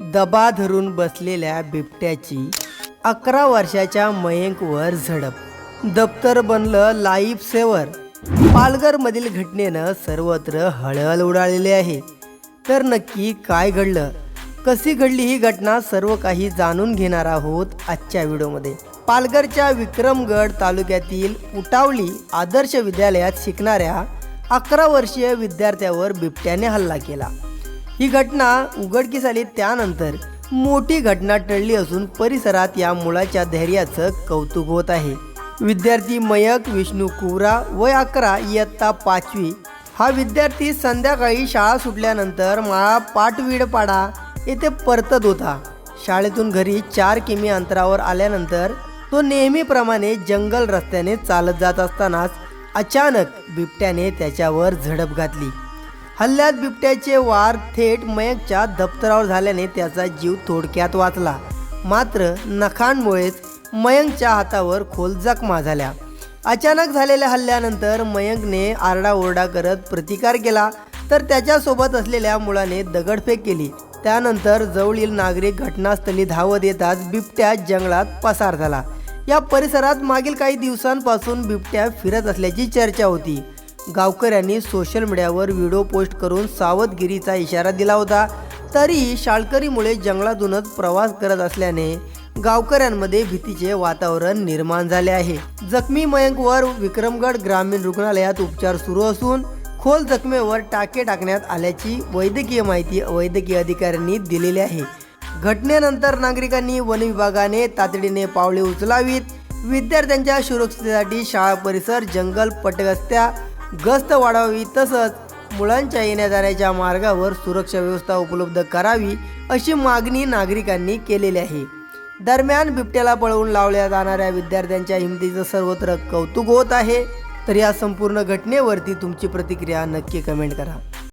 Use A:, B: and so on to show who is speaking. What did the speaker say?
A: दबा धरून बसलेल्या बिबट्याची अकरा वर्षाच्या मयंकवर झडप. दप्तर बनलं लाईफ सेवर. पालघरमधील घटनेनं सर्वत्र हळहळ उडालेली आहे. तर नक्की काय घडलं? कशी घडली ही घटना सर्व काही जाणून घेणार आहोत आजच्या व्हिडिओमध्ये. पालघरच्या विक्रमगड तालुक्यातील उटावली आदर्श विद्यालयात शिकणाऱ्या अकरा वर्षीय विद्यार्थ्यावर बिबट्याने हल्ला केला. ही घटना उघडकीस आली त्यानंतर मोठी घटना टळली असून परिसरात या मुलाच्या धैर्याचं कौतुक होत आहे. विद्यार्थी मयक विष्णू कुवरा वय अकरा इयत्ता पाचवी. हा विद्यार्थी संध्याकाळी शाळा सुटल्यानंतर माळा पाटवीडपाडा येथे परतत होता. शाळेतून घरी चार किमी अंतरावर आल्यानंतर तो नेहमीप्रमाणे जंगल रस्त्याने चालत जात असतानाच अचानक बिबट्याने त्याच्यावर झडप घातली. हल्ल्यात बिबट्याचे वार थेट मयकच्या दप्तरावर झाल्याने त्याचा जीव थोडक्यात वाचला. मात्र नखांमुळेच मयंकच्या हातावर खोल जखमा झाल्या. अचानक झालेल्या हल्ल्यानंतर मयंकने आरडाओरडा करत प्रतिकार केला तर त्याच्यासोबत असलेल्या मुलाने दगडफेक केली. त्यानंतर जवळील नागरिक घटनास्थळी धावत येताच बिबट्या जंगलात पसार झाला. या परिसरात मागील काही दिवसांपासून बिबट्या फिरत असल्याची चर्चा होती. गावकऱ्यांनी सोशल मीडियावर व्हिडिओ पोस्ट करून सावधगिरीचा इशारा दिला होता. तरीही शाळकरीमुळे जंगलातूनच प्रवास करत असल्याने गावकऱ्यांमध्ये भीतीचे वातावरण निर्माण झाले आहे. जखमी मयंकवर विक्रमगड ग्रामीण रुग्णालयात उपचार सुरू असून खोल जखमेवर टाके टाकण्यात आल्याची वैद्यकीय माहिती वैद्यकीय अधिकाऱ्यांनी दिलेली आहे. घटनेनंतर नागरिकांनी वन विभागाने तातडीने पावले उचलावीत. विद्यार्थ्यांच्या सुरक्षेसाठी शाळा परिसर जंगल पटरस्त्या गस्त वाढवावी तसंच मुलांच्या येण्या जाण्याच्या मार्गावर सुरक्षा व्यवस्था उपलब्ध करावी अशी मागणी नागरिकांनी केलेली आहे. दरम्यान बिबट्याला पळवून लावल्या जाणाऱ्या विद्यार्थ्यांच्या हिमतीचं सर्वत्र कौतुक होत आहे. तर या संपूर्ण घटनेवरती तुमची प्रतिक्रिया नक्की कमेंट करा.